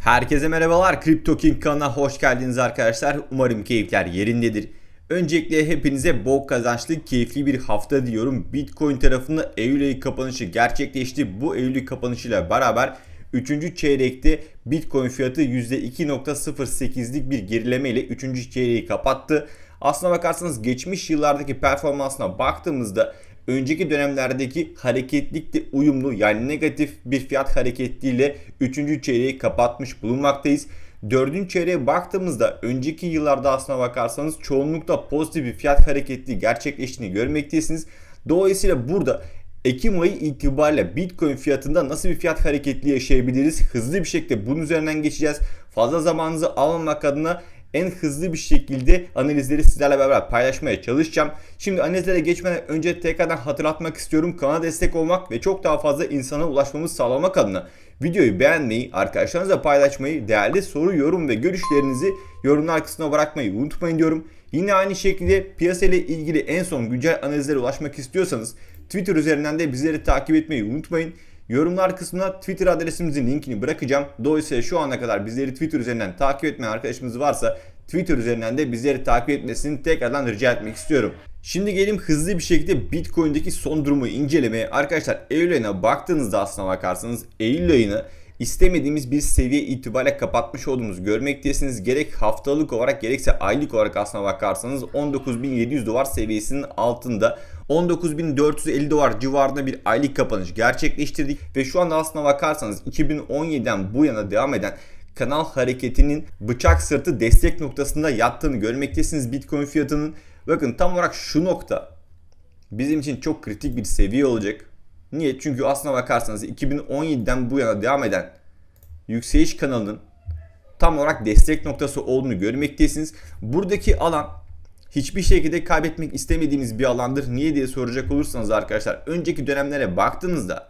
Herkese merhabalar. Crypto King kanalına hoş geldiniz arkadaşlar. Umarım keyifler yerindedir. Öncelikle hepinize bol kazançlı, keyifli bir hafta diliyorum. Bitcoin tarafında Eylül ayı kapanışı gerçekleşti. Bu Eylül kapanışıyla beraber 3. çeyrekte Bitcoin fiyatı %2.08'lik bir gerileme ile 3. çeyreği kapattı. Aslına bakarsanız geçmiş yıllardaki performansına baktığımızda önceki dönemlerdeki hareketlikle uyumlu yani negatif bir fiyat hareketliğiyle 3. çeyreği kapatmış bulunmaktayız. 4. çeyreğe baktığımızda önceki yıllarda aslına bakarsanız çoğunlukla pozitif bir fiyat hareketliği gerçekleştiğini görmektesiniz. Dolayısıyla burada Ekim ayı itibariyle Bitcoin fiyatında nasıl bir fiyat hareketliği yaşayabiliriz? Hızlı bir şekilde bunun üzerinden geçeceğiz. Fazla zamanınızı almamak adına en hızlı bir şekilde analizleri sizlerle beraber paylaşmaya çalışacağım. Şimdi analizlere geçmeden önce tekrardan hatırlatmak istiyorum. Kanala destek olmak ve çok daha fazla insana ulaşmamızı sağlamak adına videoyu beğenmeyi, arkadaşlarınızla paylaşmayı, değerli soru, yorum ve görüşlerinizi yorumlar kısmına bırakmayı unutmayın diyorum. Yine aynı şekilde piyasa ile ilgili en son güncel analizlere ulaşmak istiyorsanız Twitter üzerinden de bizleri takip etmeyi unutmayın. Yorumlar kısmına Twitter adresimizin linkini bırakacağım. Dolayısıyla şu ana kadar bizleri Twitter üzerinden takip etmeyen arkadaşımız varsa Twitter üzerinden de bizleri takip etmesini tekrardan rica etmek istiyorum. Şimdi gelin hızlı bir şekilde Bitcoin'deki son durumu incelemeye. Arkadaşlar Eylül ayına baktığınızda aslına bakarsanız Eylül ayını istemediğimiz bir seviye itibariyle kapatmış olduğumuzu görmektesiniz. Gerek haftalık olarak gerekse aylık olarak aslına bakarsanız 19.700 dolar seviyesinin altında 19.450 dolar civarında bir aylık kapanış gerçekleştirdik ve şu anda aslına bakarsanız 2017'den bu yana devam eden kanal hareketinin bıçak sırtı destek noktasında yattığını görmektesiniz Bitcoin fiyatının. Bakın tam olarak şu nokta bizim için çok kritik bir seviye olacak. Niye? Çünkü aslına bakarsanız 2017'den bu yana devam eden yükseliş kanalının tam olarak destek noktası olduğunu görmektesiniz. Buradaki alan hiçbir şekilde kaybetmek istemediğiniz bir alandır. Niye diye soracak olursanız arkadaşlar önceki dönemlere baktığınızda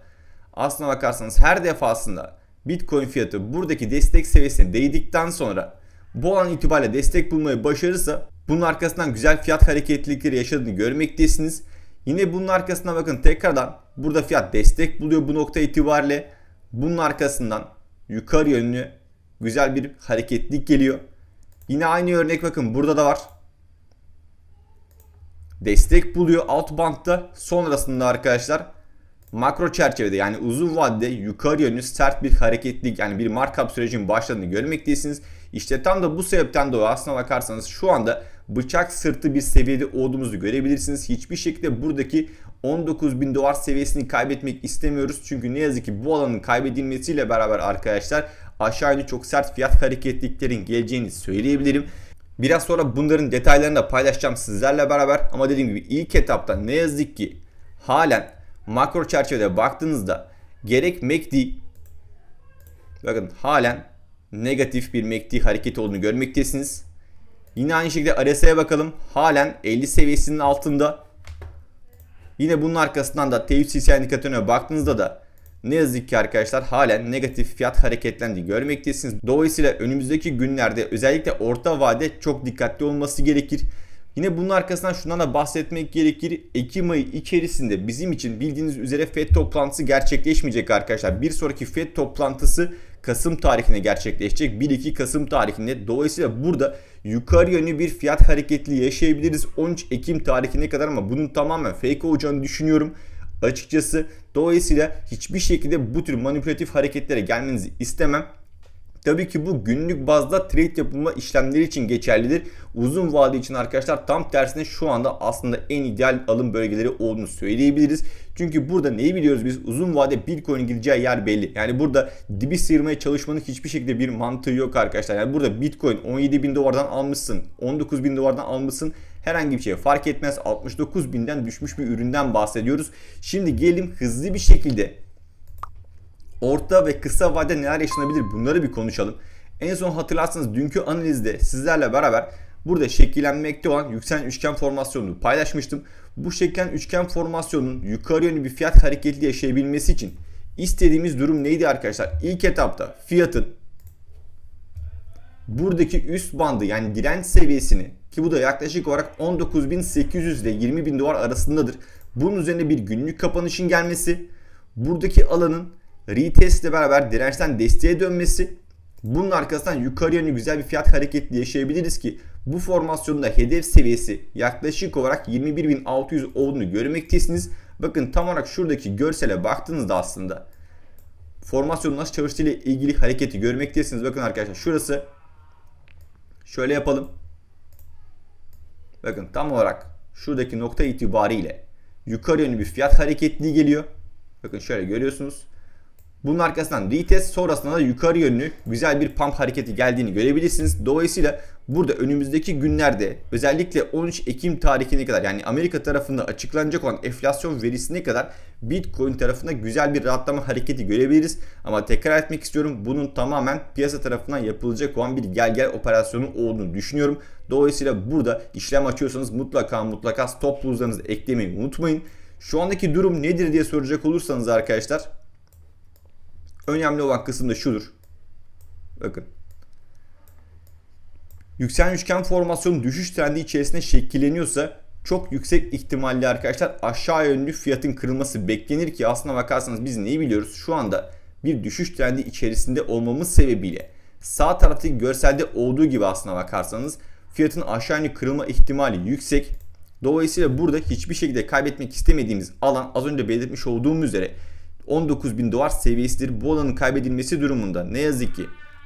aslına bakarsanız her defasında Bitcoin fiyatı buradaki destek seviyesine değdikten sonra bu alan itibariyle destek bulmayı başarırsa bunun arkasından güzel fiyat hareketlilikleri yaşadığını görmektesiniz. Yine bunun arkasına bakın tekrardan burada fiyat destek buluyor bu nokta itibariyle. Bunun arkasından yukarı yönlü güzel bir hareketlik geliyor. Yine aynı örnek bakın burada da var destek buluyor alt bantta. Sonrasında arkadaşlar makro çerçevede yani uzun vadede yukarı yönlü sert bir hareketlik yani bir markup sürecinin başladığını görmektesiniz. İşte tam da bu sebepten dolayı aslına bakarsanız şu anda bıçak sırtı bir seviyede olduğumuzu görebilirsiniz. Hiçbir şekilde buradaki 19 bin dolar seviyesini kaybetmek istemiyoruz. Çünkü ne yazık ki bu alanın kaybedilmesiyle beraber arkadaşlar aşağı yönlü çok sert fiyat hareketliklerin geleceğini söyleyebilirim. Biraz sonra bunların detaylarını da paylaşacağım sizlerle beraber. Ama dediğim gibi ilk etapta ne yazık ki halen makro çerçevede baktığınızda gerek MACD bakın halen negatif bir MACD hareketi olduğunu görmektesiniz. Yine aynı şekilde RSI'ye bakalım. Halen 50 seviyesinin altında. Yine bunun arkasından da TUCC indikatörüne baktığınızda da ne yazık ki arkadaşlar halen negatif fiyat hareketlendi görmektesiniz. Dolayısıyla önümüzdeki günlerde özellikle orta vade çok dikkatli olması gerekir. Yine bunun arkasından şundan da bahsetmek gerekir. Ekim ayı içerisinde bizim için bildiğiniz üzere FED toplantısı gerçekleşmeyecek arkadaşlar. Bir sonraki FED toplantısı Kasım tarihine gerçekleşecek. 1-2 Kasım tarihinde. Dolayısıyla burada yukarı yönlü bir fiyat hareketli yaşayabiliriz 13 Ekim tarihine kadar ama bunun tamamen fake olacağını düşünüyorum açıkçası. Dolayısıyla hiçbir şekilde bu tür manipülatif hareketlere gelmenizi istemem. Tabii ki bu günlük bazda trade yapılma işlemleri için geçerlidir. Uzun vade için arkadaşlar tam tersine şu anda aslında en ideal alım bölgeleri olduğunu söyleyebiliriz. Çünkü burada neyi biliyoruz biz? Uzun vade Bitcoin'in gideceği yer belli. Yani burada dibi sıyırmaya çalışmanın hiçbir şekilde bir mantığı yok arkadaşlar. Yani burada Bitcoin 17 bin dolardan almışsın, 19 bin dolardan almışsın herhangi bir şey fark etmez 69 binden düşmüş bir üründen bahsediyoruz. Şimdi gelelim hızlı bir şekilde orta ve kısa vade neler yaşanabilir bunları bir konuşalım. En son hatırlarsanız dünkü analizde sizlerle beraber burada şekillenmekte olan yükselen üçgen formasyonunu paylaşmıştım. Bu şekillen üçgen formasyonun yukarı yönlü bir fiyat hareketli yaşayabilmesi için istediğimiz durum neydi arkadaşlar? İlk etapta fiyatın buradaki üst bandı yani direnç seviyesini ki bu da yaklaşık olarak 19.800 ile 20.000 dolar arasındadır. Bunun üzerine bir günlük kapanışın gelmesi, buradaki alanın retest ile beraber dirençten desteğe dönmesi Bunun arkasından yukarı yönlü güzel bir fiyat hareketli yaşayabiliriz ki bu formasyonda hedef seviyesi yaklaşık olarak 21.600 olduğunu görmektesiniz. Bakın tam olarak şuradaki görsele baktığınızda aslında formasyonun nasıl çalıştığı ile ilgili hareketi görmektesiniz. Bakın arkadaşlar şurası şöyle yapalım. Bakın tam olarak şuradaki nokta itibariyle yukarı yönlü bir fiyat hareketliği geliyor. Bakın şöyle görüyorsunuz. Bunun arkasından retest sonrasında da yukarı yönlü güzel bir pump hareketi geldiğini görebilirsiniz. Dolayısıyla burada önümüzdeki günlerde özellikle 13 Ekim tarihine kadar yani Amerika tarafında açıklanacak olan enflasyon verisine kadar Bitcoin tarafında güzel bir rahatlama hareketi görebiliriz. Ama tekrar etmek istiyorum bunun tamamen piyasa tarafından yapılacak olan bir gel gel operasyonu olduğunu düşünüyorum. Dolayısıyla burada işlem açıyorsanız mutlaka mutlaka stop loss'larınızı eklemeyi unutmayın. Şu andaki durum nedir diye soracak olursanız arkadaşlar önemli olan kısım da şudur. Bakın. Yükselen üçgen formasyonu düşüş trendi içerisinde şekilleniyorsa çok yüksek ihtimalle arkadaşlar aşağı yönlü fiyatın kırılması beklenir ki aslına bakarsanız biz neyi biliyoruz? Şu anda bir düşüş trendi içerisinde olmamız sebebiyle sağ taraftaki görselde olduğu gibi aslına bakarsanız fiyatın aşağı yönlü kırılma ihtimali yüksek. Dolayısıyla burada hiçbir şekilde kaybetmek istemediğimiz alan az önce belirtmiş olduğum üzere 19 bin dolar seviyesidir. Bu alanın kaybedilmesi durumunda ne yazık ki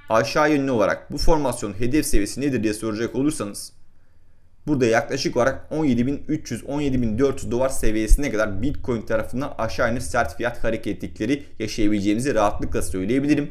aşağı yönlü olarak bu formasyon hedef seviyesi nedir diye soracak olursanız burada yaklaşık olarak 17.300-17.400 dolar seviyesine kadar Bitcoin tarafından aşağı yönlü sert fiyat hareketlikleri yaşayabileceğimizi rahatlıkla söyleyebilirim.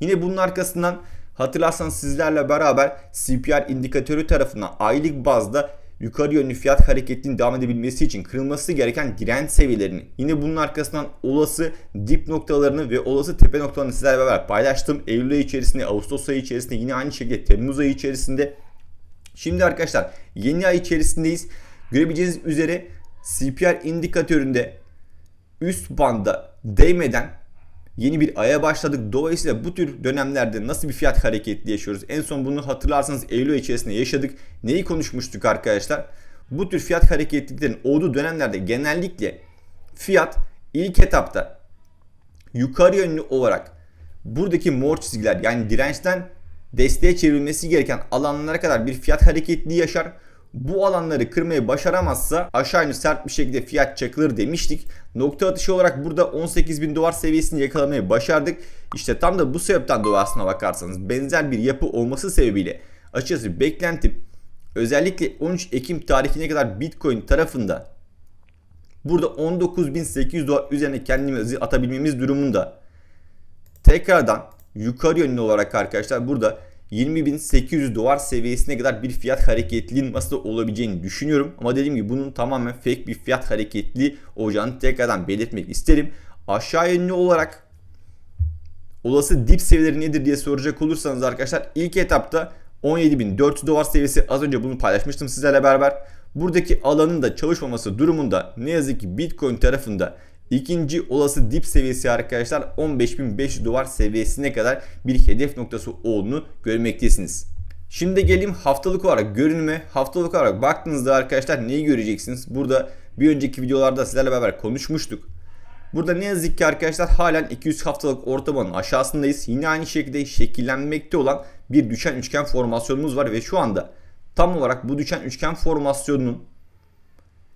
Yine bunun arkasından hatırlarsanız sizlerle beraber CPR indikatörü tarafından aylık bazda yukarı yönlü fiyat hareketinin devam edebilmesi için kırılması gereken direnç seviyelerini yine bunun arkasından olası dip noktalarını ve olası tepe noktalarını sizlerle beraber paylaştım. Eylül ayı içerisinde, Ağustos ayı içerisinde yine aynı şekilde Temmuz ayı içerisinde. Şimdi arkadaşlar yeni ay içerisindeyiz. Görebileceğiniz üzere CPR indikatöründe üst banda değmeden yeni bir aya başladık. Dolayısıyla bu tür dönemlerde nasıl bir fiyat hareketli yaşıyoruz? En son bunu hatırlarsanız Eylül içerisinde yaşadık. Neyi konuşmuştuk arkadaşlar? Bu tür fiyat hareketliliklerin olduğu dönemlerde genellikle fiyat ilk etapta yukarı yönlü olarak buradaki mor çizgiler yani dirençten desteğe çevrilmesi gereken alanlara kadar bir fiyat hareketliği yaşar bu alanları kırmayı başaramazsa aşağı yönlü sert bir şekilde fiyat çakılır demiştik. Nokta atışı olarak burada 18 bin dolar seviyesini yakalamayı başardık. İşte tam da bu sebepten dolayı aslına bakarsanız benzer bir yapı olması sebebiyle açıkçası beklentim özellikle 13 Ekim tarihine kadar Bitcoin tarafında burada 19.800 dolar üzerine kendimizi atabilmemiz durumunda tekrardan yukarı yönlü olarak arkadaşlar burada 20.800 dolar seviyesine kadar bir fiyat hareketliliğin nasıl olabileceğini düşünüyorum. Ama dediğim gibi bunun tamamen fake bir fiyat hareketli olacağını tekrardan belirtmek isterim. Aşağı yönlü olarak olası dip seviyeleri nedir diye soracak olursanız arkadaşlar ilk etapta 17.400 dolar seviyesi az önce bunu paylaşmıştım sizlerle beraber. Buradaki alanın da çalışmaması durumunda ne yazık ki Bitcoin tarafında İkinci olası dip seviyesi arkadaşlar 15.500 dolar seviyesine kadar bir hedef noktası olduğunu görmektesiniz. Şimdi geleyim haftalık olarak görünüme. Haftalık olarak baktığınızda arkadaşlar neyi göreceksiniz? Burada bir önceki videolarda sizlerle beraber konuşmuştuk. Burada ne yazık ki arkadaşlar halen 200 haftalık ortalamanın aşağısındayız. Yine aynı şekilde şekillenmekte olan bir düşen üçgen formasyonumuz var ve şu anda tam olarak bu düşen üçgen formasyonunun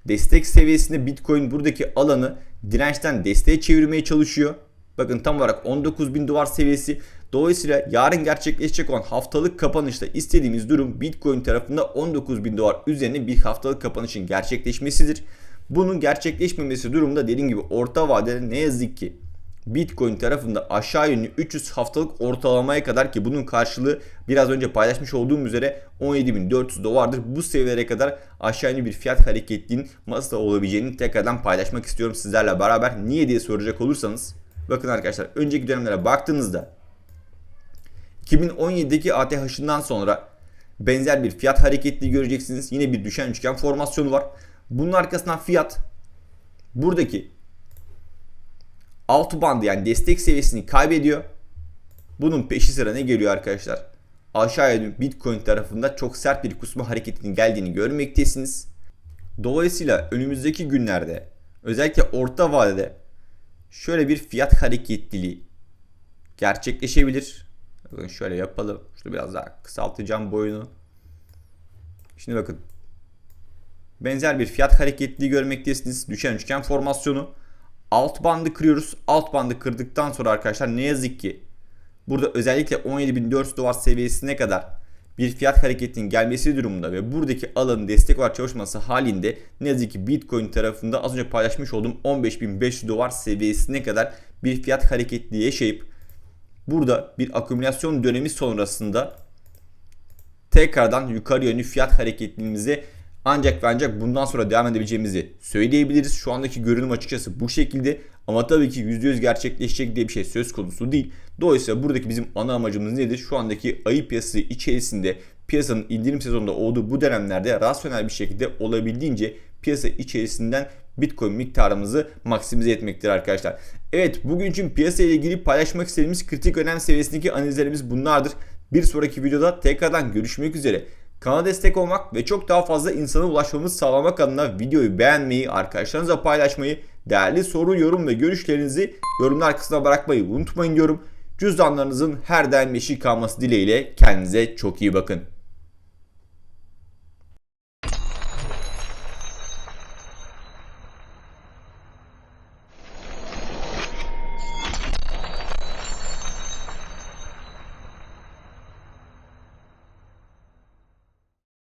destek seviyesinde Bitcoin buradaki alanı dirençten desteğe çevirmeye çalışıyor. Bakın tam olarak 19 bin dolar seviyesi. Dolayısıyla yarın gerçekleşecek olan haftalık kapanışta istediğimiz durum Bitcoin tarafında 19 bin dolar üzerine bir haftalık kapanışın gerçekleşmesidir. Bunun gerçekleşmemesi durumda dediğim gibi orta vadede ne yazık ki Bitcoin tarafında aşağı yönlü 300 haftalık ortalamaya kadar ki bunun karşılığı biraz önce paylaşmış olduğum üzere 17.400 dolardır. Bu seviyelere kadar aşağı yönlü bir fiyat hareketliğinin masada olabileceğini tekrardan paylaşmak istiyorum sizlerle beraber. Niye diye soracak olursanız bakın arkadaşlar önceki dönemlere baktığınızda 2017'deki ATH'ından sonra benzer bir fiyat hareketliği göreceksiniz. Yine bir düşen üçgen formasyonu var. Bunun arkasından fiyat buradaki alt bandı yani destek seviyesini kaybediyor. Bunun peşi sıra ne geliyor arkadaşlar? Aşağıya Bitcoin tarafında çok sert bir kusma hareketinin geldiğini görmektesiniz. Dolayısıyla önümüzdeki günlerde özellikle orta vadede şöyle bir fiyat hareketliliği gerçekleşebilir. Bakın şöyle yapalım. Şunu biraz daha kısaltacağım boyunu. Şimdi bakın. Benzer bir fiyat hareketliliği görmektesiniz. Düşen üçgen formasyonu. Alt bandı kırıyoruz. Alt bandı kırdıktan sonra arkadaşlar ne yazık ki burada özellikle 17.400 dolar seviyesine kadar bir fiyat hareketinin gelmesi durumunda ve buradaki alanın destek olarak çalışması halinde ne yazık ki Bitcoin tarafında az önce paylaşmış olduğum 15.500 dolar seviyesine kadar bir fiyat hareketliliği yaşayıp burada bir akümülasyon dönemi sonrasında tekrardan yukarı yönlü fiyat hareketliliğimizi ancak ve ancak bundan sonra devam edebileceğimizi söyleyebiliriz. Şu andaki görünüm açıkçası bu şekilde ama tabii ki %100 gerçekleşecek diye bir şey söz konusu değil. Dolayısıyla buradaki bizim ana amacımız nedir? Şu andaki ayı piyasası içerisinde piyasanın indirim sezonunda olduğu bu dönemlerde rasyonel bir şekilde olabildiğince piyasa içerisinden Bitcoin miktarımızı maksimize etmektir arkadaşlar. Evet bugün için piyasa ile ilgili paylaşmak istediğimiz kritik önem seviyesindeki analizlerimiz bunlardır. Bir sonraki videoda tekrardan görüşmek üzere. Kanala destek olmak ve çok daha fazla insana ulaşmamız sağlamak adına videoyu beğenmeyi, arkadaşlarınızla paylaşmayı, değerli soru, yorum ve görüşlerinizi yorumlar kısmına bırakmayı unutmayın diyorum. Cüzdanlarınızın her daim yeşil kalması dileğiyle kendinize çok iyi bakın.